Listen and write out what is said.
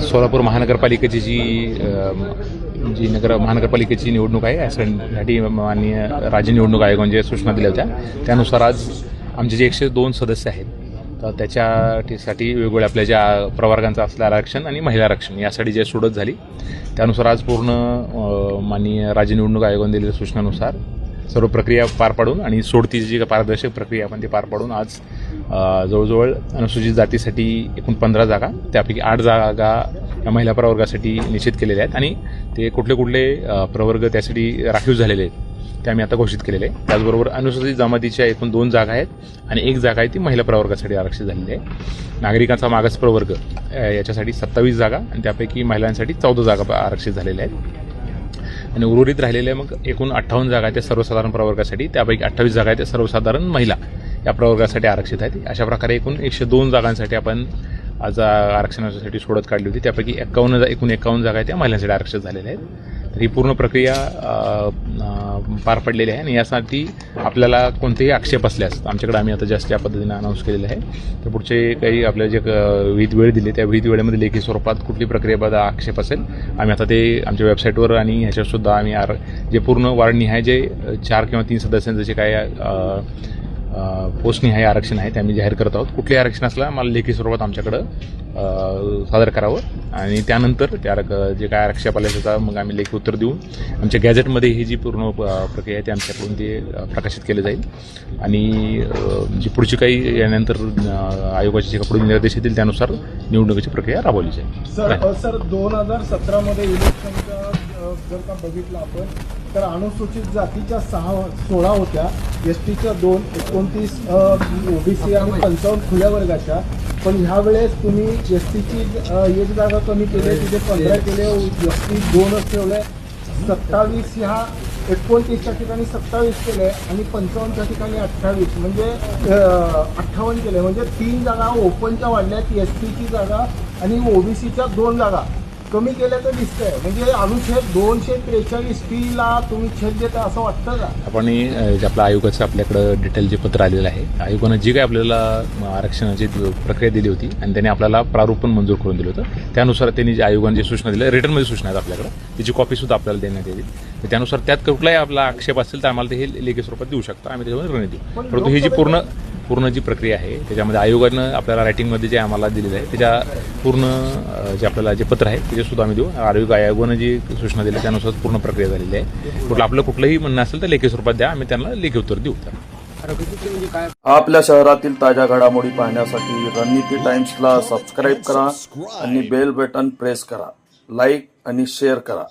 सोलापूर महानगरपालिकेची जी जी नगर महानगरपालिकेची निवडणूक आहे यासाठी माननीय राज्य निवडणूक आयोगाने जे सूचना दिल्या होत्या त्यानुसार आज आमचे जे एकशे दोन सदस्य आहेत तर त्याच्यासाठी वेगवेगळ्या आपल्या ज्या प्रवर्गांचं असलेलं आरक्षण आणि महिला आरक्षण यासाठी जे सोडत झाली त्यानुसार आज पूर्ण माननीय राज्य निवडणूक आयोगाने दिलेल्या सूचनानुसार सर्व प्रक्रिया पार पाडून आणि सोडतीची जी पारदर्शक प्रक्रिया आपण ती पार पाडून आज जवळजवळ अनुसूचित जातीसाठी एकूण पंधरा जागा त्यापैकी आठ जागा या महिला प्रवर्गासाठी निश्चित केलेल्या आहेत आणि ते कुठले कुठले प्रवर्ग त्यासाठी राखीव झालेले आहेत ते आम्ही आता घोषित केलेले आहे त्याचबरोबर अनुसूचित जमातीच्या एकूण दोन जागा आहेत आणि एक जागा आहे ती महिला प्रवर्गासाठी आरक्षित झालेली आहे. नागरिकांचा मागास प्रवर्ग याच्यासाठी सत्तावीस जागा आणि त्यापैकी महिलांसाठी चौदा जागा आरक्षित झालेल्या आहेत. आणि उर्वरित राहिलेल्या मग एकूण अठ्ठावन्न जागा आहेत त्या सर्वसाधारण प्रवर्गासाठी. त्यापैकी अठ्ठावीस जागा आहेत त्या सर्वसाधारण महिला या प्रवर्गासाठी आरक्षित आहेत. अशा प्रकारे एकूण एकशे दोन जागांसाठी आपण आज आरक्षणासाठी सोडत काढली होती. त्यापैकी एकावन्न एकूण एकावन्न जागा आहेत त्या महिलांसाठी आरक्षित झालेल्या आहेत. तर ही पूर्ण प्रक्रिया पार पडलेली आहे आणि यासाठी आपल्याला कोणतेही आक्षेप असल्यास आमच्याकडे आम्ही आता जास्त या पद्धतीने अनाऊन्स केलेलं आहे. तर पुढचे काही आपल्याला जे क- विहित वेळ दिली त्या विहित वेळेमध्ये लेखी स्वरूपात कुठली प्रक्रियेबद्दल आक्षेप असेल आम्ही आता ते आमच्या वेबसाईटवर आणि ह्याच्यावर सुद्धा आम्ही आर जे पूर्ण वार्डनिहाय जे चार किंवा तीन सदस्यांचं जे काय पोस्टनिहाय आरक्षण आहे ते आम्ही जाहीर करत आहोत. कुठले आरक्षण असलं मला लेखी स्वरूपात आमच्याकडं सादर करावं. आणि त्यानंतर त्या जे काय आले त्याचा मग आम्ही लेखी उत्तर देऊन आमच्या गॅझेटमध्ये ही जी पूर्ण प्रक्रिया आहे ती आमच्याकडून ते प्रकाशित केले जाईल. आणि जी पुढची काही यानंतर आयोगाचे जे पुढील निर्देश येतील त्यानुसार निवडणुकीची प्रक्रिया राबवली जाईल. सर सर दोन हजार सतरामध्ये इलेक्शनचा जर का बघितलं आपण तर अनुसूचित जातीच्या सहा सोळा होत्या. एस टीच्या दोन एकोणतीस ओबीसी आणि पंचावन्न खुल्या वर्गाच्या. पण ह्या वेळेस तुम्ही एस टीची एक जागा कमी केली तिथे पंधरा केले एस टी दोनच ठेवले सत्तावीस ह्या एकोणतीसच्या ठिकाणी सत्तावीस केले आणि पंचावन्नच्या ठिकाणी अठ्ठावीस म्हणजे अठ्ठावन्न केले. म्हणजे तीन जागा ओपनच्या वाढल्यात एस टीची जागा आणि ओबीसीच्या दोन जागा. कमी केल्याचं दिसतंय. म्हणजे अनुच्छेद दोनशे त्रेचाळीस टीला तुम्ही छेद देता असं वाटतं का? आपण हे, अ, जे आपलं आयोगाचं आपल्याकडं डिटेल जे पत्र आलेलं आहे आयोगानं जी काही आपल्याला आरक्षणाची प्रक्रिया दिली होती आणि त्यांनी आपल्याला प्रारूप पण मंजूर करून दिलं होतं त्यानुसार त्यांनी जे आयोगाने जे सूचना दिल्या रिटर्नमध्ये सूचना आहेत आपल्याकडे त्याची कॉपी सुद्धा आपल्याला देण्यात येईल. तर त्यानुसार त्यात कुठलाही आपला आक्षेप असेल तर आम्हाला ते हे लेखी स्वरूपात देऊ शकतो. आम्ही त्याच्यामध्ये निर्णय देऊ. परंतु ही जी पूर्ण पूर्ण जी प्रक्रिया आहे त्याच्यामध्ये आयोगानं आपल्याला रायटिंगमध्ये जे आम्हाला दिलेलं आहे त्याच्या पूर्ण जे आपल्याला जे पत्र आहे ते सुद्धा आम्ही देऊ. आरोग्य आयोगानं जी सूचना दिली त्यानुसार पूर्ण प्रक्रिया झालेली आहे. कुठलं आपलं कुठलंही म्हणणं असेल तर लेखी स्वरूपात द्या आम्ही त्यांना लेखी उत्तर देऊ. त्या आपल्या शहरातील ताज्या घडामोडी पाहण्यासाठी रणनीती टाइम्सला सबस्क्राईब करा आणि बेल बटन प्रेस करा. लाईक आणि शेअर करा.